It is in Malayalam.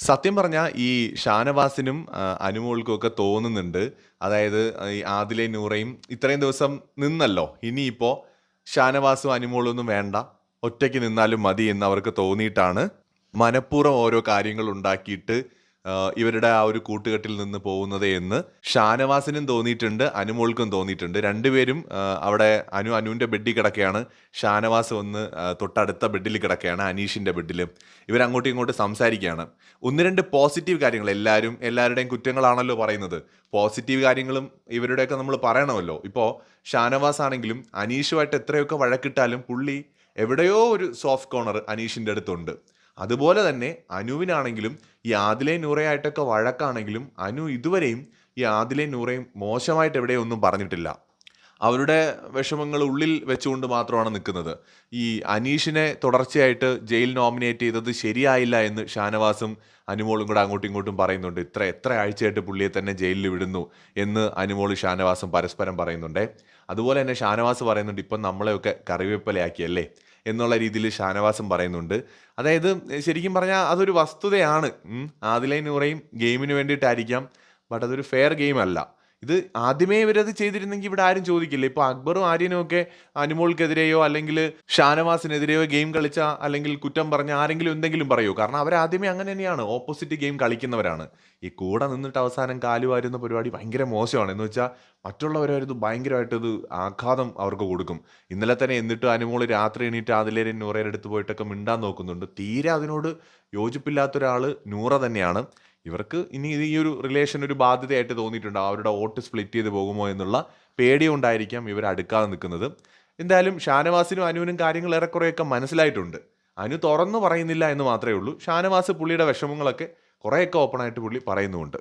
സത്യം പറഞ്ഞാൽ ഈ ഷാനവാസിനും അനുമോൾക്കും ഒക്കെ തോന്നുന്നുണ്ട്. അതായത് ഈ ആദിലെ നൂറയും ഇത്രയും ദിവസം നിന്നല്ലോ. ഇനിയിപ്പോൾ ഷാനവാസും അനുമോളും ഒന്നും വേണ്ട. ഒറ്റയ്ക്ക് നിന്നാലും മതി എന്ന് അവർക്ക് തോന്നിയിട്ടാണ് മനഃപൂർവം ഓരോ കാര്യങ്ങൾ ഉണ്ടാക്കിയിട്ട് ഇവരുടെ ആ ഒരു കൂട്ടുകെട്ടിൽ നിന്ന് പോകുന്നത് എന്ന് ഷാനവാസിനും തോന്നിയിട്ടുണ്ട് അനുമോൾക്കും തോന്നിയിട്ടുണ്ട്. രണ്ടുപേരും അവിടെ അനു അനുവിന്റെ ബെഡിൽ കിടക്കുകയാണ്. ഷാനവാസ് ഒന്ന് തൊട്ടടുത്ത ബെഡിൽ കിടക്കുകയാണ് അനീഷിന്റെ ബെഡിൽ. ഇവരങ്ങോട്ടും ഇങ്ങോട്ടും സംസാരിക്കുകയാണ്. ഒന്ന് രണ്ട് പോസിറ്റീവ് കാര്യങ്ങൾ. എല്ലാവരും എല്ലാവരുടെയും കുറ്റങ്ങളാണല്ലോ പറയുന്നത്. പോസിറ്റീവ് കാര്യങ്ങളും ഇവരുടെയൊക്കെ നമ്മൾ പറയണമല്ലോ. ഇപ്പോൾ ഷാനവാസ് ആണെങ്കിലും അനീഷുമായിട്ട് എത്രയൊക്കെ വഴക്കിട്ടാലും പുള്ളി എവിടെയോ ഒരു സോഫ്റ്റ് കോർണർ അനീഷിന്റെ അടുത്തുണ്ട്. അതുപോലെ തന്നെ അനുവിനാണെങ്കിലും ഈ ആദിലെ നൂറയായിട്ടൊക്കെ വഴക്കാണെങ്കിലും അനു ഇതുവരെയും ഈ ആദിലെ നൂറയും മോശമായിട്ട് എവിടെയൊന്നും പറഞ്ഞിട്ടില്ല. അവരുടെ വിഷമങ്ങൾ ഉള്ളിൽ വെച്ചുകൊണ്ട് മാത്രമാണ് നിൽക്കുന്നത്. ഈ അനീഷിനെ തുടർച്ചയായിട്ട് ജയിൽ നോമിനേറ്റ് ചെയ്തത് ശരിയായില്ല എന്ന് ഷാനവാസും അനുമോളും കൂടെ അങ്ങോട്ടും ഇങ്ങോട്ടും പറയുന്നുണ്ട്. ഇത്ര എത്ര ആഴ്ചയായിട്ട് പുള്ളിയെ തന്നെ ജയിലിൽ വിടുന്നു എന്ന് അനുമോളും ഷാനവാസും പരസ്പരം പറയുന്നുണ്ട്. അതുപോലെ തന്നെ ഷാനവാസ് പറയുന്നുണ്ട് ഇപ്പം നമ്മളെയൊക്കെ കറിവേപ്പിലയാക്കിയല്ലേ? എന്നുള്ള രീതിയിൽ ഷാനവാസം പറയുന്നുണ്ട്. അതായത് ശരിക്കും പറഞ്ഞാൽ അതൊരു വസ്തുതയാണ്. ആദിലെ നൂറയും ഗെയിമിന് വേണ്ടിയിട്ടായിരിക്കാം. ബട്ട് അതൊരു ഫെയർ ഗെയിം അല്ല ഇത് ആദ്യമേ ഇവരത് ചെയ്തിരുന്നെങ്കിൽ ഇവിടെ ആരും ചോദിക്കില്ല. ഇപ്പോൾ അക്ബറും ആര്യനും ഒക്കെ അനുമോൾക്കെതിരെയോ അല്ലെങ്കിൽ ഷാനവാസിനെതിരെയോ ഗെയിം കളിച്ച അല്ലെങ്കിൽ കുറ്റം പറഞ്ഞ ആരെങ്കിലും എന്തെങ്കിലും പറയൂ. കാരണം അവർ ആദ്യമേ അങ്ങനെ തന്നെയാണ്. ഓപ്പോസിറ്റ് ഗെയിം കളിക്കുന്നവരാണ്. ഈ കൂടെ നിന്നിട്ട് അവസാനം കാലുവാരുന്ന പരിപാടി ഭയങ്കര മോശമാണ്. എന്ന് വെച്ചാൽ മറ്റുള്ളവരത് ഭയങ്കരമായിട്ട് ഇത് ആഘാതം അവർക്ക് കൊടുക്കും. ഇന്നലെ തന്നെ എന്നിട്ട് അനുമോൾ രാത്രി എണീറ്റ് അതിലേരെ നൂറയുടെ അടുത്ത് പോയിട്ടൊക്കെ മിണ്ടാൻ നോക്കുന്നുണ്ട്. തീരെ അതിനോട് യോജിപ്പില്ലാത്ത ഒരാൾ നൂറ തന്നെയാണ്. ഇവർക്ക് ഇനി ഈ ഒരു റിലേഷൻ ഒരു ബാധ്യതയായിട്ട് തോന്നിയിട്ടുണ്ട്. അവരുടെ വോട്ട് സ്പ്ലിറ്റ് ചെയ്ത് പോകുമോ എന്നുള്ള പേടി കൊണ്ടായിരിക്കാം ഇവർ അടുക്കാതെ നിൽക്കുന്നത്. എന്തായാലും ഷാനവാസിനും അനുവിനും കാര്യങ്ങൾ ഏറെക്കുറെയൊക്കെ മനസ്സിലായിട്ടുണ്ട്. അനു തുറന്നു പറയുന്നില്ല എന്ന് മാത്രമേ ഉള്ളൂ. ഷാനവാസ് പുള്ളിയുടെ വിഷമങ്ങളൊക്കെ കുറേയൊക്കെ ഓപ്പണായിട്ട് പുള്ളി പറയുന്നുമുണ്ട്.